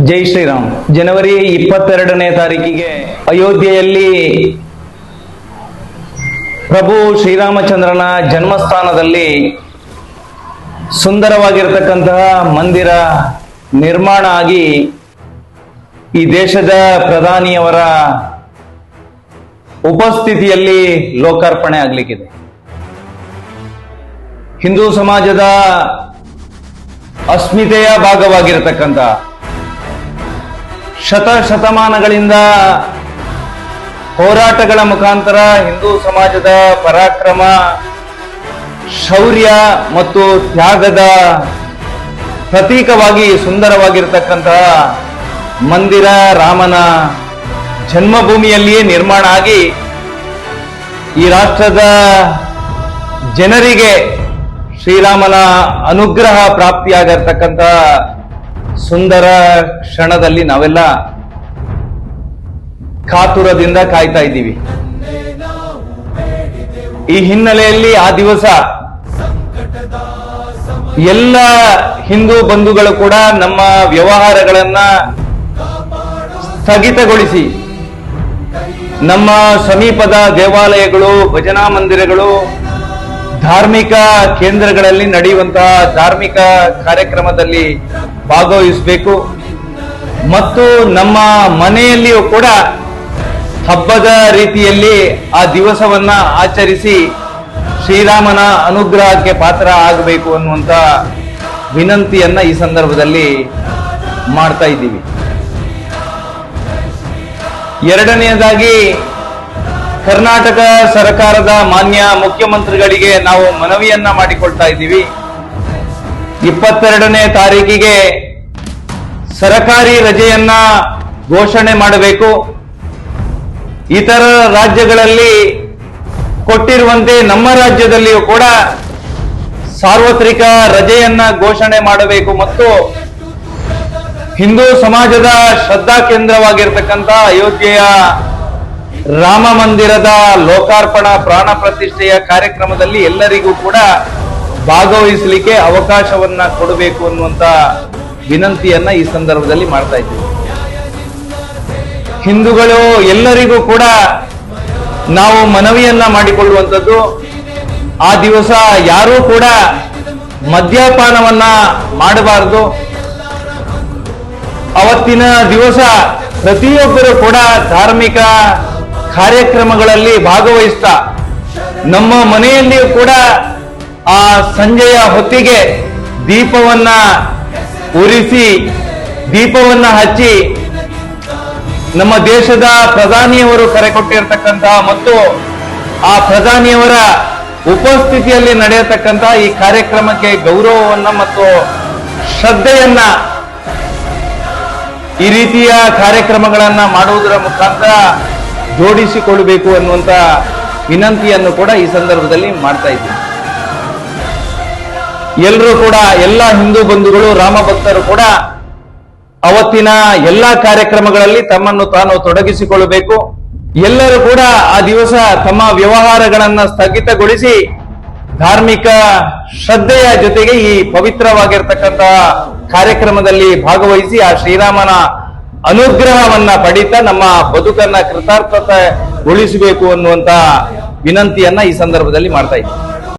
ಜೈ ಶ್ರೀರಾಮ್. ಜನವರಿ ಇಪ್ಪತ್ತೆರಡನೇ ತಾರೀಕಿಗೆ ಅಯೋಧ್ಯೆಯಲ್ಲಿ ಪ್ರಭು ಶ್ರೀರಾಮಚಂದ್ರನ ಜನ್ಮಸ್ಥಾನದಲ್ಲಿ ಸುಂದರವಾಗಿರತಕ್ಕಂತಹ ಮಂದಿರ ನಿರ್ಮಾಣ ಆಗಿ ಈ ದೇಶದ ಪ್ರಧಾನಿಯವರ ಉಪಸ್ಥಿತಿಯಲ್ಲಿ ಲೋಕಾರ್ಪಣೆ ಆಗಲಿಕ್ಕಿದೆ. ಹಿಂದೂ ಸಮಾಜದ ಅಸ್ಮಿತೆಯ ಭಾಗವಾಗಿರತಕ್ಕಂಥ ಶತ ಶತಮಾನಗಳಿಂದ ಹೋರಾಟಗಳ ಮುಖಾಂತರ ಹಿಂದೂ ಸಮಾಜದ ಪರಾಕ್ರಮ, ಶೌರ್ಯ ಮತ್ತು ತ್ಯಾಗದ ಪ್ರತೀಕವಾಗಿ ಸುಂದರವಾಗಿರ್ತಕ್ಕಂತಹ ಮಂದಿರ ರಾಮನ ಜನ್ಮಭೂಮಿಯಲ್ಲಿಯೇ ನಿರ್ಮಾಣ ಆಗಿ ಈ ರಾಷ್ಟ್ರದ ಜನರಿಗೆ ಶ್ರೀರಾಮನ ಅನುಗ್ರಹ ಪ್ರಾಪ್ತಿಯಾಗಿರ್ತಕ್ಕಂಥ ಸುಂದರ ಕ್ಷಣದಲ್ಲಿ ನಾವೆಲ್ಲ ಕಾತುರದಿಂದ ಕಾಯ್ತಾ ಇದ್ದೀವಿ. ಈ ಹಿನ್ನೆಲೆಯಲ್ಲಿ ಆ ದಿವಸ ಎಲ್ಲ ಹಿಂದೂ ಬಂಧುಗಳು ಕೂಡ ನಮ್ಮ ವ್ಯವಹಾರಗಳನ್ನ ಸ್ಥಗಿತಗೊಳಿಸಿ ನಮ್ಮ ಸಮೀಪದ ದೇವಾಲಯಗಳು, ಭಜನಾ ಮಂದಿರಗಳು ಧಾರ್ಮಿಕ ಕೇಂದ್ರಗಳಲ್ಲಿ ನಡೆಯುವಂತಹ ಧಾರ್ಮಿಕ ಕಾರ್ಯಕ್ರಮದಲ್ಲಿ ಭಾಗವಹಿಸಬೇಕು. ಮತ್ತು ನಮ್ಮ ಮನೆಯಲ್ಲಿಯೂ ಕೂಡ ಹಬ್ಬದ ರೀತಿಯಲ್ಲಿ ಆ ದಿವಸವನ್ನ ಆಚರಿಸಿ ಶ್ರೀರಾಮನ ಅನುಗ್ರಹಕ್ಕೆ ಪಾತ್ರ ಆಗಬೇಕು ಅನ್ನುವಂತ ವಿನಂತಿಯನ್ನ ಈ ಸಂದರ್ಭದಲ್ಲಿ ಮಾಡ್ತಾ ಇದ್ದೀವಿ. ಎರಡನೆಯದಾಗಿ ಕರ್ನಾಟಕ ಸರ್ಕಾರದ ಮಾನ್ಯ ಮುಖ್ಯಮಂತ್ರಿಗಳಿಗೆ ನಾವು ಮನವಿಯನ್ನ ಮಾಡಿಕೊಳ್ತಾ ಇದ್ದೀವಿ. ಇಪ್ಪತ್ತೆರಡನೇ ತಾರೀಕಿಗೆ ಸರಕಾರಿ ರಜೆಯನ್ನ ಘೋಷಣೆ ಮಾಡಬೇಕು. ಇತರ ರಾಜ್ಯಗಳಲ್ಲಿ ಕೊಟ್ಟಿರುವಂತೆ ನಮ್ಮ ರಾಜ್ಯದಲ್ಲಿಯೂ ಕೂಡ ಸಾರ್ವತ್ರಿಕ ರಜೆಯನ್ನ ಘೋಷಣೆ ಮಾಡಬೇಕು ಮತ್ತು ಹಿಂದೂ ಸಮಾಜದ ಶ್ರದ್ಧಾ ಕೇಂದ್ರವಾಗಿರ್ತಕ್ಕಂಥ ಅಯೋಧ್ಯೆಯ ರಾಮ ಮಂದಿರದ ಲೋಕಾರ್ಪಣಾ ಪ್ರಾಣ ಪ್ರತಿಷ್ಠೆಯ ಕಾರ್ಯಕ್ರಮದಲ್ಲಿ ಎಲ್ಲರಿಗೂ ಕೂಡ ಭಾಗವಹಿಸಲಿಕ್ಕೆ ಅವಕಾಶವನ್ನ ಕೊಡಬೇಕು ಅನ್ನುವಂತ ವಿನಂತಿಯನ್ನ ಈ ಸಂದರ್ಭದಲ್ಲಿ ಮಾಡ್ತಾ ಇದ್ದೀವಿ. ಹಿಂದೂಗಳು, ಎಲ್ಲರಿಗೂ ಕೂಡ ನಾವು ಮನವಿಯನ್ನ ಮಾಡಿಕೊಳ್ಳುವಂಥದ್ದು, ಆ ದಿವಸ ಯಾರೂ ಕೂಡ ಮದ್ಯಪಾನವನ್ನ ಮಾಡಬಾರದು. ಅವತ್ತಿನ ದಿವಸ ಪ್ರತಿಯೊಬ್ಬರು ಕೂಡ ಧಾರ್ಮಿಕ ಕಾರ್ಯಕ್ರಮಗಳಲ್ಲಿ ಭಾಗವಹಿಸ್ತಾ ನಮ್ಮ ಮನೆಯಲ್ಲಿಯೂ ಕೂಡ ಆ ಸಂಜೆಯ ಹೊತ್ತಿಗೆ ದೀಪವನ್ನ ಉರಿಸಿ, ದೀಪವನ್ನ ಹಚ್ಚಿ ನಮ್ಮ ದೇಶದ ಪ್ರಧಾನಿಯವರು ಕರೆ ಕೊಟ್ಟಿರ್ತಕ್ಕಂತಹ ಮತ್ತು ಆ ಪ್ರಧಾನಿಯವರ ಉಪಸ್ಥಿತಿಯಲ್ಲಿ ನಡೆಯತಕ್ಕಂತಹ ಈ ಕಾರ್ಯಕ್ರಮಕ್ಕೆ ಗೌರವವನ್ನ ಮತ್ತು ಶ್ರದ್ಧೆಯನ್ನ ಈ ರೀತಿಯ ಕಾರ್ಯಕ್ರಮಗಳನ್ನ ಮಾಡುವುದರ ಮುಖಾಂತರ ಜೋಡಿಸಿಕೊಳ್ಳಬೇಕು ಅನ್ನುವಂತ ವಿನಂತಿಯನ್ನು ಕೂಡ ಈ ಸಂದರ್ಭದಲ್ಲಿ ಮಾಡ್ತಾ ಇದ್ದೀನಿ ಎಲ್ಲರೂ ಕೂಡ, ಎಲ್ಲ ಹಿಂದೂ ಬಂಧುಗಳು, ರಾಮ ಭಕ್ತರು ಕೂಡ ಅವತ್ತಿನ ಎಲ್ಲಾ ಕಾರ್ಯಕ್ರಮಗಳಲ್ಲಿ ತಮ್ಮನ್ನು ತಾನು ತೊಡಗಿಸಿಕೊಳ್ಳಬೇಕು. ಎಲ್ಲರೂ ಕೂಡ ಆ ದಿವಸ ತಮ್ಮ ವ್ಯವಹಾರಗಳನ್ನ ಸ್ಥಗಿತಗೊಳಿಸಿ ಧಾರ್ಮಿಕ ಶ್ರದ್ಧೆಯ ಜೊತೆಗೆ ಈ ಪವಿತ್ರವಾಗಿರ್ತಕ್ಕಂತಹ ಕಾರ್ಯಕ್ರಮದಲ್ಲಿ ಭಾಗವಹಿಸಿ ಆ ಶ್ರೀರಾಮನ ಅನುಗ್ರಹವನ್ನ ಪಡಿತಾ ನಮ್ಮ ಬದುಕನ್ನ ಕೃತಾರ್ಥತೆಗೊಳಿಸಬೇಕು ಅನ್ನುವಂತ ವಿನಂತಿಯನ್ನ ಈ ಸಂದರ್ಭದಲ್ಲಿ ಮಾಡ್ತಾ ಇದ್ದೀನಿ.